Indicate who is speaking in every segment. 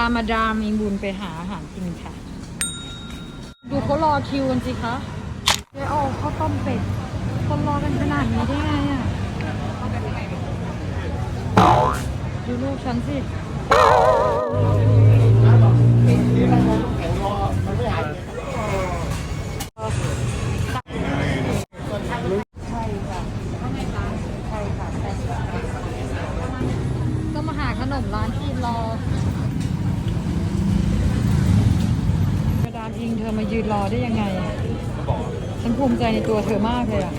Speaker 1: ามาดามอิงบุญไปหาอาหารกินค่ะ ดูเขารอคิวกันสิคะเจ๊โอ้ข้าวต้มเป็ดคนรอกันขนาดนี้ได้ไงอะ ดูลูกฉันสิก็มาหาขนมร้านที่รอกระดานอิงเธอมา ยืนรอได้ยังไงฉันภูมิใจในตัวเธอมากเลยอะ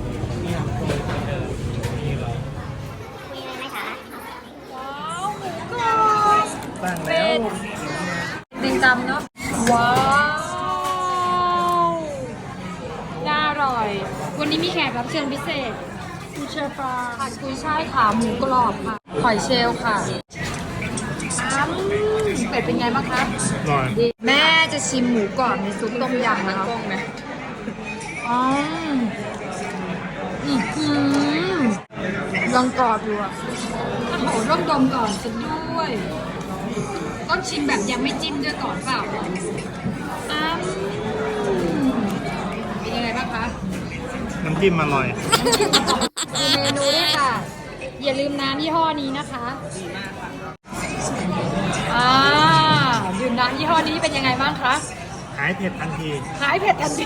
Speaker 1: ว้าวหมูกรอบ
Speaker 2: ตั้งแล้ว
Speaker 1: ดิงตำเนาะ ว้าว น่าอร่อย วันนี้มีแขกรับเชิญพิเศษ คุณเชฟปลาผัดกุยช่ายขาหมูกรอบค่ะหอยเชลล์ค่ะ เป็ดเป็นไงบ้างคะ
Speaker 2: หน่อย
Speaker 1: ดีแม่จะชิมหมูกรอบในซุปต้มยำนะคะอ๋ออือหือยังกรอบอยู่อะโอ้โหร่มดมก่อนสุดด้วย ต้องชิมแบบยังไม่จิ้มด้วยก่อนเปล่าอ้ำเป็นยังไงบ้างคะ
Speaker 2: น้ำจิ้มอร่อย
Speaker 1: ดูเมนูด้วยค่ะ อย่าลืมน้ำยี่ห้อนี้นะคะ เป็นยังไงบ้างคะ
Speaker 2: หายเผ็ดทันที
Speaker 1: หายเผ็ดทันที